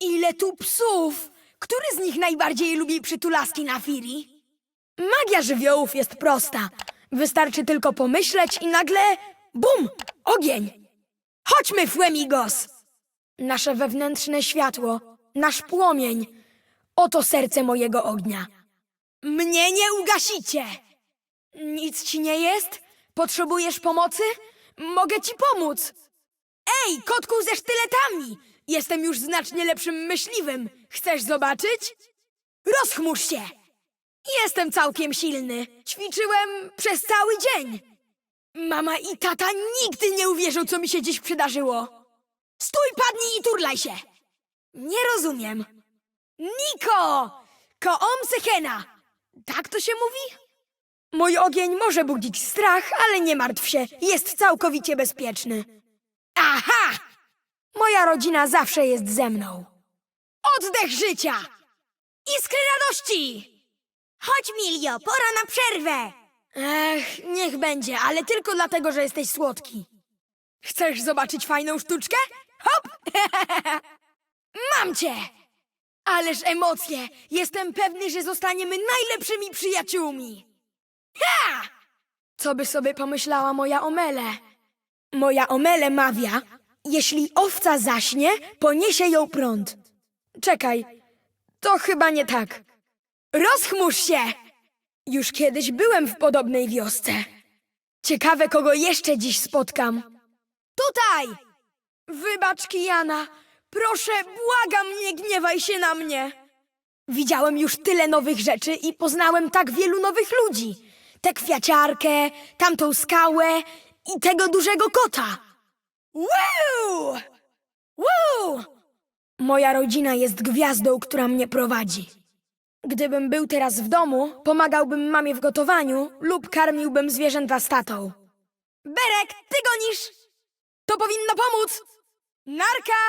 Ile tu psów! Który z nich najbardziej lubi przytulaski na Firi? Magia żywiołów jest prosta. Wystarczy tylko pomyśleć i nagle bum! Ogień! Chodźmy, Flemigos! Nasze wewnętrzne światło, nasz płomień. Oto serce mojego ognia. Mnie nie ugasicie! Nic ci nie jest? Potrzebujesz pomocy? Mogę ci pomóc! Ej, kotku ze sztyletami! Jestem już znacznie lepszym myśliwym. Chcesz zobaczyć? Rozchmurz się! Jestem całkiem silny. Ćwiczyłem przez cały dzień. Mama i tata nigdy nie uwierzą, co mi się dziś przydarzyło. Stój, padnij i turlaj się! Nie rozumiem. Niko! Koom Sechena! Tak to się mówi? Mój ogień może budzić strach, ale nie martw się, jest całkowicie bezpieczny. Aha! Moja rodzina zawsze jest ze mną. Oddech życia! Iskry radości! Chodź, Milio, pora na przerwę! Ech, niech będzie, ale tylko dlatego, że jesteś słodki. Chcesz zobaczyć fajną sztuczkę? Hop! Mam cię! Ależ emocje! Jestem pewny, że zostaniemy najlepszymi przyjaciółmi! Ha! Co by sobie pomyślała moja omele? Moja omele mawia, jeśli owca zaśnie, poniesie ją prąd. Czekaj, to chyba nie tak. Rozchmurz się! Już kiedyś byłem w podobnej wiosce. Ciekawe, kogo jeszcze dziś spotkam. Tutaj! Wybacz, Kijana. Proszę, błagam, nie gniewaj się na mnie. Widziałem już tyle nowych rzeczy i poznałem tak wielu nowych ludzi. Tę kwiaciarkę, tamtą skałę i tego dużego kota. Wow! Moja rodzina jest gwiazdą, która mnie prowadzi. Gdybym był teraz w domu, pomagałbym mamie w gotowaniu lub karmiłbym zwierzęta z tatą. Berek, ty gonisz! To powinno pomóc! Narka!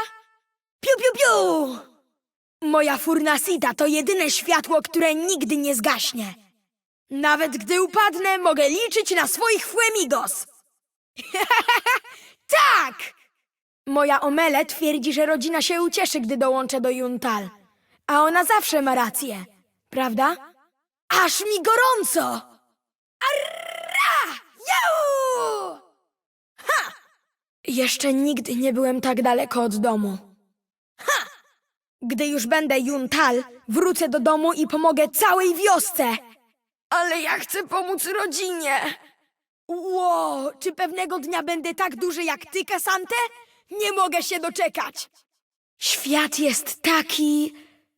Piu, piu, piu! Moja furnasita to jedyne światło, które nigdy nie zgaśnie. Nawet gdy upadnę, mogę liczyć na swoich fuemigos. tak! Moja omele twierdzi, że rodzina się ucieszy, gdy dołączę do Juntal. A ona zawsze ma rację, prawda? Aż mi gorąco! Arra! Ha! Jeszcze nigdy nie byłem tak daleko od domu. Ha! Gdy już będę Juntal, wrócę do domu i pomogę całej wiosce. Ale ja chcę pomóc rodzinie. Ło, czy pewnego dnia będę tak duży jak ty, Kasante? Nie mogę się doczekać. Świat jest taki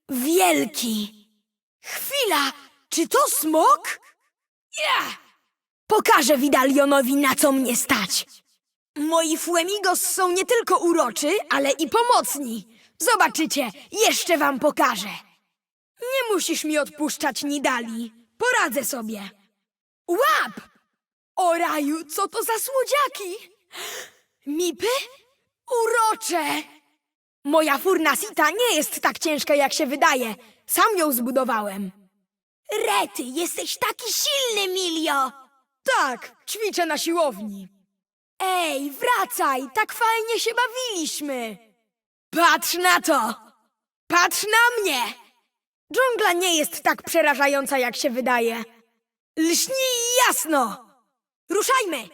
wielki. Chwila, czy to smok? Ja! Pokażę Widalionowi, na co mnie stać. Moi Fuemigos są nie tylko uroczy, ale i pomocni. Zobaczycie, jeszcze wam pokażę. Nie musisz mi odpuszczać, Nidali. Poradzę sobie. Łap! O raju, co to za słodziaki? Mipy? Urocze! Moja furnasita nie jest tak ciężka, jak się wydaje. Sam ją zbudowałem. Rety, jesteś taki silny, Milio! Tak, ćwiczę na siłowni. Ej, wracaj, tak fajnie się bawiliśmy. Patrz na to! Patrz na mnie! Dżungla nie jest tak przerażająca, jak się wydaje. Lśni jasno! Ruszajmy!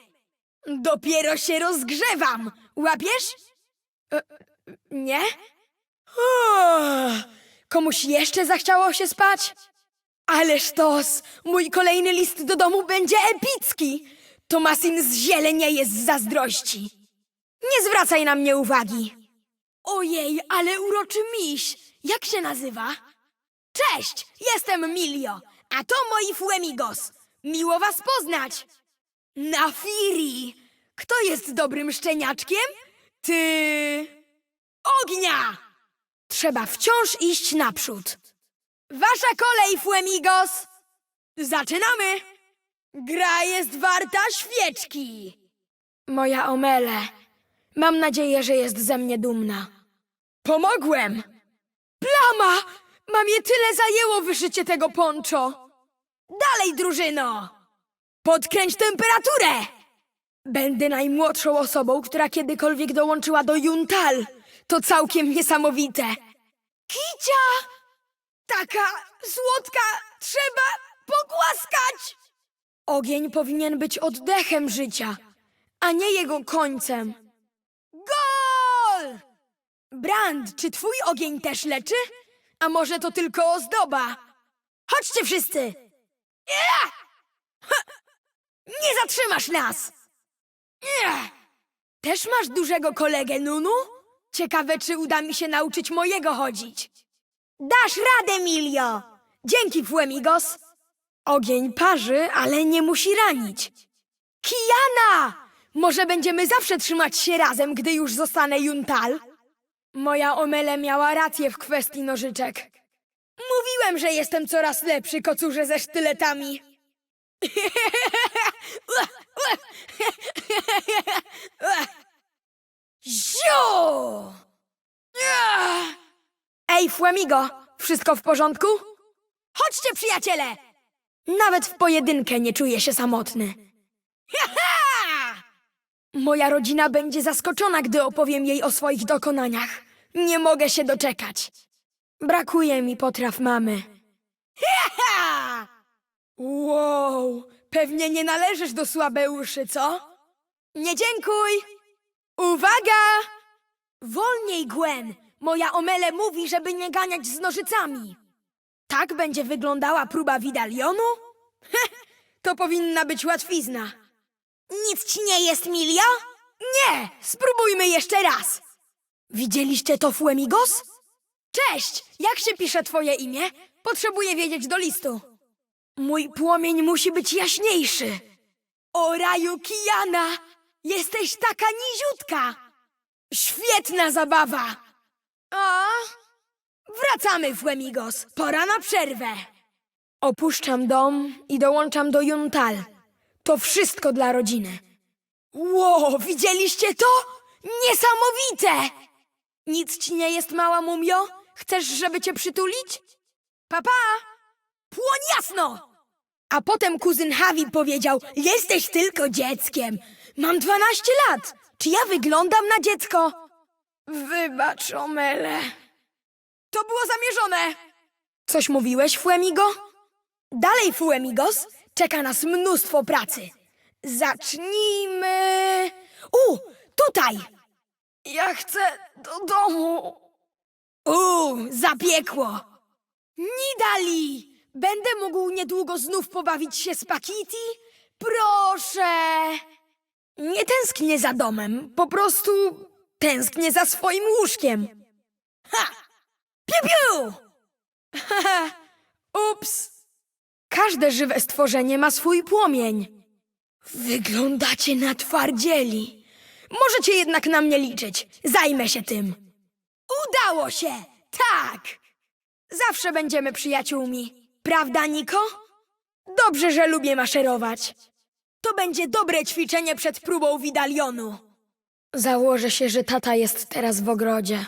Dopiero się rozgrzewam! Łapiesz? E, nie? Komuś jeszcze zachciało się spać? Ależ tos! Mój kolejny list do domu będzie epicki! Tomasin z zielenia jest z zazdrości. Nie zwracaj na mnie uwagi. Ojej, ale uroczy miś! Jak się nazywa? Cześć, jestem Milio, a to moi Fuemigos. Miło was poznać. Nafiri! Kto jest dobrym szczeniaczkiem? Ty... Ognia! Trzeba wciąż iść naprzód. Wasza kolej, Fuemigos! Zaczynamy! Gra jest warta świeczki! Moja omele. Mam nadzieję, że jest ze mnie dumna. Pomogłem! Plama! Mamie tyle zajęło wyszycie tego poncho. Dalej, drużyno! Podkręć temperaturę! Będę najmłodszą osobą, która kiedykolwiek dołączyła do Juntal. To całkiem niesamowite. Kicia! Taka słodka, trzeba pogłaskać! Ogień powinien być oddechem życia, a nie jego końcem. Gol! Brand, czy twój ogień też leczy? A może to tylko ozdoba? Chodźcie wszyscy! Nie zatrzymasz nas! Też masz dużego kolegę, Nunu? Ciekawe, czy uda mi się nauczyć mojego chodzić. Dasz radę, Milio! Dzięki, Fuemigos! Ogień parzy, ale nie musi ranić. Kijana! Może będziemy zawsze trzymać się razem, gdy już zostanę Juntal? Moja Omele miała rację w kwestii nożyczek. Mówiłem, że jestem coraz lepszy, kocurze ze sztyletami. Ziu! Ej, Fuemigo, wszystko w porządku? Chodźcie, przyjaciele! Nawet w pojedynkę nie czuję się samotny. Moja rodzina będzie zaskoczona, gdy opowiem jej o swoich dokonaniach. Nie mogę się doczekać. Brakuje mi potraw mamy. Wow, pewnie nie należysz do słabeuszy, co? Nie dziękuj! Uwaga! Wolniej, Gwen! Moja omele mówi, żeby nie ganiać z nożycami. Tak będzie wyglądała próba widalionu? Heh, to powinna być łatwizna. Nic ci nie jest, Milio? Nie! Spróbujmy jeszcze raz! Widzieliście to, Fuemigos? Cześć! Jak się pisze twoje imię? Potrzebuję wiedzieć do listu. Mój płomień musi być jaśniejszy. O raju Kijana! Jesteś taka niziutka! Świetna zabawa! A? Wracamy, Fuemigos. Pora na przerwę. Opuszczam dom i dołączam do Juntal. To wszystko dla rodziny. Ło, widzieliście to? Niesamowite! Nic ci nie jest, mała mumio? Chcesz, żeby cię przytulić? Papa! Płoń jasno! A potem kuzyn Hawi powiedział, jesteś tylko dzieckiem. Mam 12 lat. Czy ja wyglądam na dziecko? Wybacz, Omele. To było zamierzone. Coś mówiłeś, Fuemigo? Dalej, Fuemigos, czeka nas mnóstwo pracy. Zacznijmy... U, tutaj! Ja chcę do domu. U, zapiekło. Nidali! Będę mógł niedługo znów pobawić się z Pakiti? Proszę! Nie tęsknię za domem, po prostu tęsknię za swoim łóżkiem. Ha! Piu, piu! Haha, ups! Każde żywe stworzenie ma swój płomień. Wyglądacie na twardzieli. Możecie jednak na mnie liczyć. Zajmę się tym. Udało się! Tak! Zawsze będziemy przyjaciółmi. Prawda, Niko? Dobrze, że lubię maszerować. To będzie dobre ćwiczenie przed próbą widalionu. Założę się, że tata jest teraz w ogrodzie.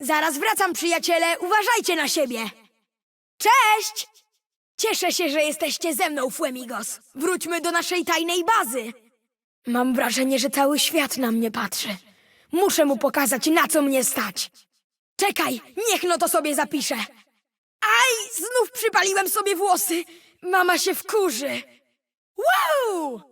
Zaraz wracam, przyjaciele. Uważajcie na siebie. Cześć! Cieszę się, że jesteście ze mną, Fuemigos. Wróćmy do naszej tajnej bazy. Mam wrażenie, że cały świat na mnie patrzy. Muszę mu pokazać, na co mnie stać. Czekaj, niech no to sobie zapiszę. Aj, znów przypaliłem sobie włosy. Mama się wkurzy. Wow!